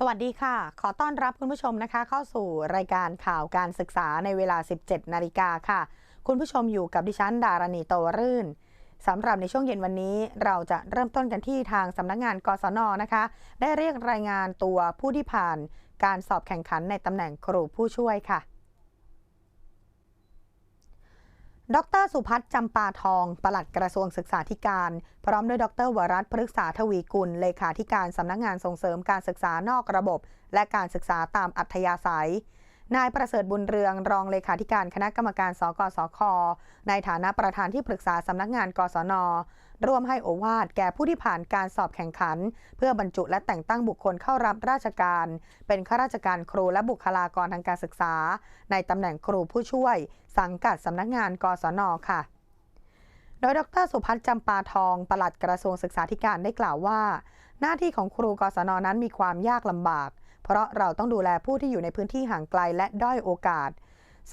สวัสดีค่ะ ขอต้อนรับคุณผู้ชมนะคะ เข้าสู่รายการข่าวการศึกษาในเวลา 17 นาฬิกาค่ะ คุณผู้ชมอยู่กับดิฉันดารณีโตรื่นสำหรับในช่วงเย็นวันนี้เราจะเริ่มต้นกันที่ทางสำนักงานกศนนะคะ ได้เรียกรายงานตัวผู้ที่ผ่านการสอบแข่งขันในตำแหน่งครูผู้ช่วยค่ะ ดรสุพัฒน์จำปาทอง ปลัดกระทรวงศึกษาธิการ พร้อมด้วยดรวรัตพฤกษาทวีกุล เลขาธิการสำนักงานส่งเสริมการศึกษานอกระบบ และการศึกษาตามอัธยาศัย นายประเสริฐบุญเรืองรองเลขาธิการคณะกรรมการสกสค ในฐานะประธานที่ปรึกษาสำนักงานกศน ร่วมให้โอวาทแก่ผู้ที่ผ่านการสอบแข่งขัน เพื่อบรรจุและแต่งตั้งบุคคลเข้ารับราชการ เป็นข้าราชการครูและบุคลากรทางการศึกษา ในตำแหน่งครูผู้ช่วย สังกัดสำนักงานกศนค่ะโดยดรสุพัฒน์จำปาทอง ปลัดกระทรวงศึกษาธิการได้กล่าวว่า หน้าที่ของครูกศนนั้นมีความยากลำบาก เพราะเราต้องดูแลผู้ที่อยู่ในพื้นที่ห่างไกลและด้อยโอกาส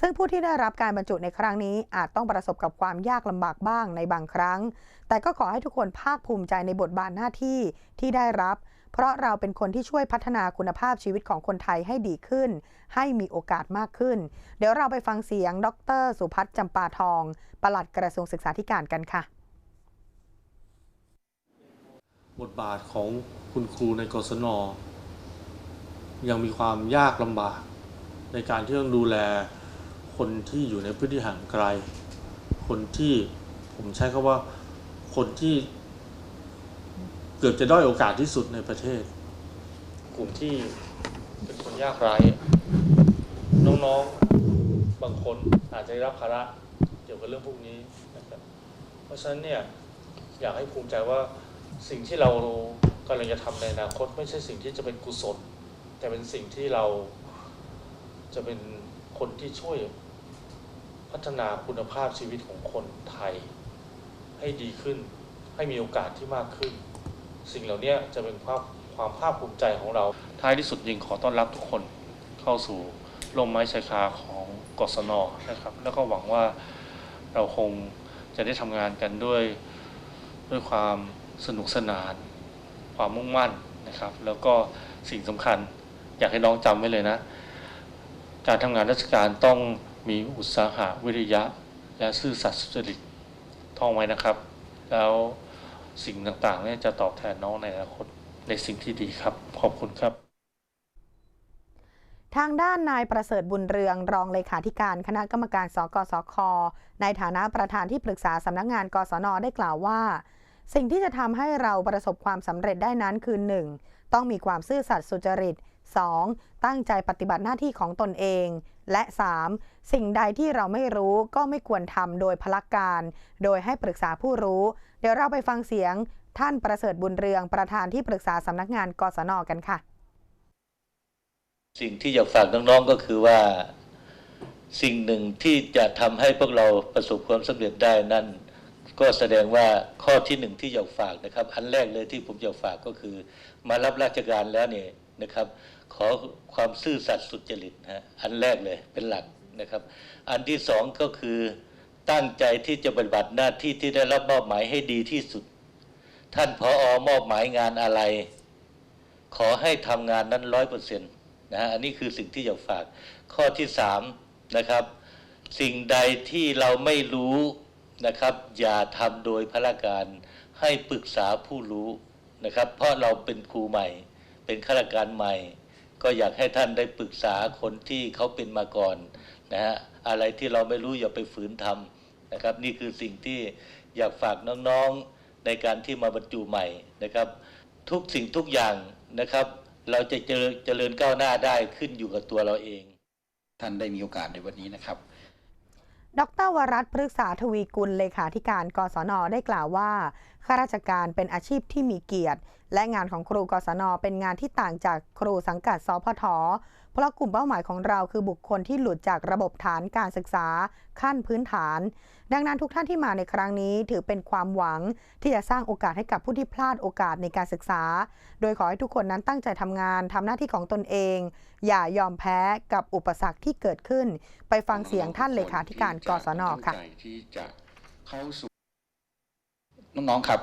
ซึ่งผู้ที่ได้รับการบรรจุในครั้งนี้อาจต้องประสบกับความยากลำบากบ้างในบางครั้ง แต่ก็ขอให้ทุกคนภาคภูมิใจในบทบาทหน้าที่ที่ได้รับ เพราะเราเป็นคนที่ช่วยพัฒนาคุณภาพชีวิตของคนไทยให้ดีขึ้น ให้มีโอกาสมากขึ้น เดี๋ยวเราไปฟังเสียง ดร สุพัฒน์จำปาทอง ปลัดกระทรวงศึกษาธิการกันค่ะบทบาทของคุณครูในกศน ยังมีความยากลำบาก ในการที่ต้องดูแลคนที่อยู่ในพื้นที่ห่างไกล คนที่ผมใช้คำว่าคนที่เกือบจะด้อยโอกาสที่สุดในประเทศ กลุ่มที่เป็นคนยากไร้น้องๆบางคนอาจจะได้รับภาระเกี่ยวกับเรื่องพวกนี้นะครับเพราะฉะนั้นเนี่ยอยากให้ภูมิใจว่าสิ่งที่เรากำลังจะทำในอนาคต ไม่ใช่สิ่งที่จะเป็นกุศล แต่เป็นสิ่งที่เราจะเป็นคนที่ช่วยพัฒนาคุณภาพชีวิตของคนไทย ให้ดีขึ้น ให้มีโอกาสที่มากขึ้น สิ่งเหล่านี้จะเป็นภาพความภาคภูมิใจของเรา ท้ายที่สุดยิงขอต้อนรับทุกคนเข้าสู่ร่มไม้ชายคาของกศนนะครับ แล้วก็หวังว่าเราคงจะได้ทำงานกันด้วยด้วยความสนุกสนาน ความมุ่งมั่นนะครับ แล้วก็สิ่งสำคัญ อยากให้น้องจำไว้เลยนะ การทำงานราชการต้องมีอุตสาหะวิริยะ และซื่อสัตย์สุจริตท่องไว้นะครับ แล้วสิ่งต่างๆเนี่ยจะตอบแทนน้องในอนาคตในสิ่งที่ดีครับ ขอบคุณครับทางด้านนายประเสริฐบุญเรืองรองเลขาธิการคณะกรรมการสกสค ในฐานะประธานที่ปรึกษาสำนักงานกศนได้กล่าวว่า สิ่งที่จะทำให้เราประสบความสำเร็จได้นั้นคือ 1. ต้องมีความซื่อสัตย์สุจริต 2. ตั้งใจปฏิบัติหน้าที่ของตนเอง และ 3. สิ่งใดที่เราไม่รู้ก็ไม่ควรทำโดยพลักการ โดยให้ปรึกษาผู้รู้ เดี๋ยวเราไปฟังเสียง ท่านประเสริฐบุญเรืองประธานที่ปรึกษาสำนักงานกศนกันค่ะ สิ่งที่อยากฝากน้องๆก็คือว่า สิ่งหนึ่งที่จะทำให้พวกเราประสบความสำเร็จได้นั่น ก็แสดงว่าข้อที่หนึ่งที่อยากฝากนะครับ อันแรกเลยที่ผมอยากฝากก็คือ มารับราชการแล้วเนี่ยนะครับ ขอความซื่อสัตย์สุจริตนะฮะอันแรกเลยเป็นหลักนะครับ อันที่สองก็คือตั้งใจที่จะปฏิบัติหน้าที่ที่ได้รับมอบหมายให้ดีที่สุด ท่านพออมอบหมายงานอะไร ขอให้ทำงานนั้นร้อยเปอร์เซ็นต์นะฮะอันนี้คือสิ่งที่อยากฝาก ข้อที่สามนะครับ สิ่งใดที่เราไม่รู้นะครับ อย่าทำโดยพละการให้ปรึกษาผู้รู้นะครับ เพราะเราเป็นครูใหม่ เป็นข้าราชการใหม่ ก็อยากให้ท่านได้ปรึกษาคนที่เขาเป็นมาก่อนนะฮะอะไรที่เราไม่รู้อย่าไปฝืนทำนะครับ นี่คือสิ่งที่อยากฝากน้องๆในการที่มาบรรจุใหม่นะครับ ทุกสิ่งทุกอย่างนะครับ เราจะเจริญก้าวหน้าได้ขึ้นอยู่กับตัวเราเอง ท่านได้มีโอกาสในวันนี้นะครับ ดรวรัตพฤกษาทวีกุลเลขาธิการกศนได้กล่าวว่าข้าราชการเป็นอาชีพที่มีเกียรติ และงานของครูกศนเป็นงานที่ต่างจากครูสังกัดสพท เพราะกลุ่มเป้าหมายของเราคือบุคคลที่หลุดจากระบบฐานการศึกษาขั้นพื้นฐาน ดังนั้นทุกท่านที่มาในครั้งนี้ถือเป็นความหวังที่จะสร้างโอกาสให้กับผู้ที่พลาดโอกาสในการศึกษา โดยขอให้ทุกคนนั้นตั้งใจทำงานทำหน้าที่ของตนเอง อย่ายอมแพ้กับอุปสรรคที่เกิดขึ้น ไปฟังเสียงท่านเลขาธิการกศนค่ะน้องๆครับ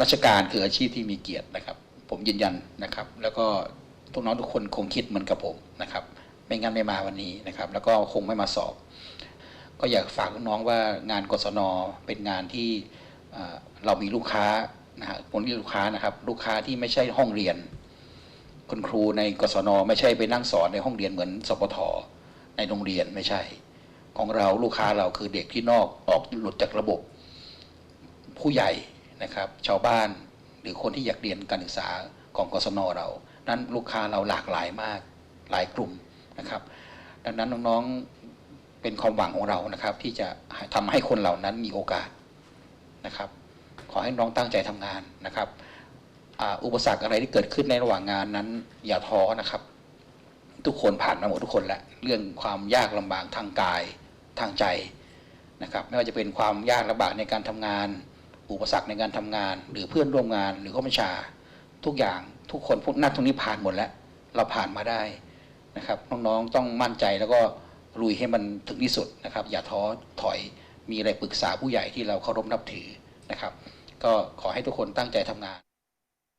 ราชการคืออาชีพที่มีเกียรตินะครับ ผมยืนยันนะครับ แล้วก็ ทุกน้องทุกคนคงคิดเหมือนกับผมนะครับ ไม่งั้นไม่มาวันนี้นะครับ แล้วก็คงไม่มาสอบ ก็อยากฝากน้องว่างานกศนเป็นงานที่เอ่อเรามีลูกค้านะฮะผมเรียกลูกค้านะครับ ลูกค้าที่ไม่ใช่ห้องเรียน คุณครูในกศนไม่ใช่ไปนั่งสอนในห้องเรียนเหมือนสปทในโรงเรียนไม่ใช่ ของเราลูกค้าเราคือเด็กที่นอกออกหลุดจากระบบ ผู้ใหญ่นะครับ ชาวบ้านหรือคนที่อยากเรียนการศึกษาของกศนเรา นั้นลูกค้าเราหลากหลายมากหลายกลุ่มนะครับ ดังนั้นน้องๆเป็นความหวังของเรานะครับ ที่จะทำให้คนเหล่านั้นมีโอกาสนะครับ ขอให้น้องตั้งใจทำงานนะครับอุปสรรคอะไรที่เกิดขึ้นในระหว่างงานนั้น อย่าท้อนะครับ ทุกคนผ่านมาหมดทุกคนแล้วเรื่องความยากลำบากทางกายทางใจนะครับไม่ว่าจะเป็นความยากลำบากในการทำงาน อุปสรรคในการทำงาน หรือเพื่อนร่วมงานหรือข้าบัญชาทุกอย่าง ทุกคนพวกนักตรงนี้ผ่านหมดแล้ว เราผ่านมาได้นะครับ น้องๆต้องมั่นใจแล้วก็ลุยให้มันถึงที่สุดนะครับ อย่าท้อถอยมีอะไรปรึกษาผู้ใหญ่ที่เราเคารพนับถือนะครับ ก็ขอให้ทุกคนตั้งใจทำงาน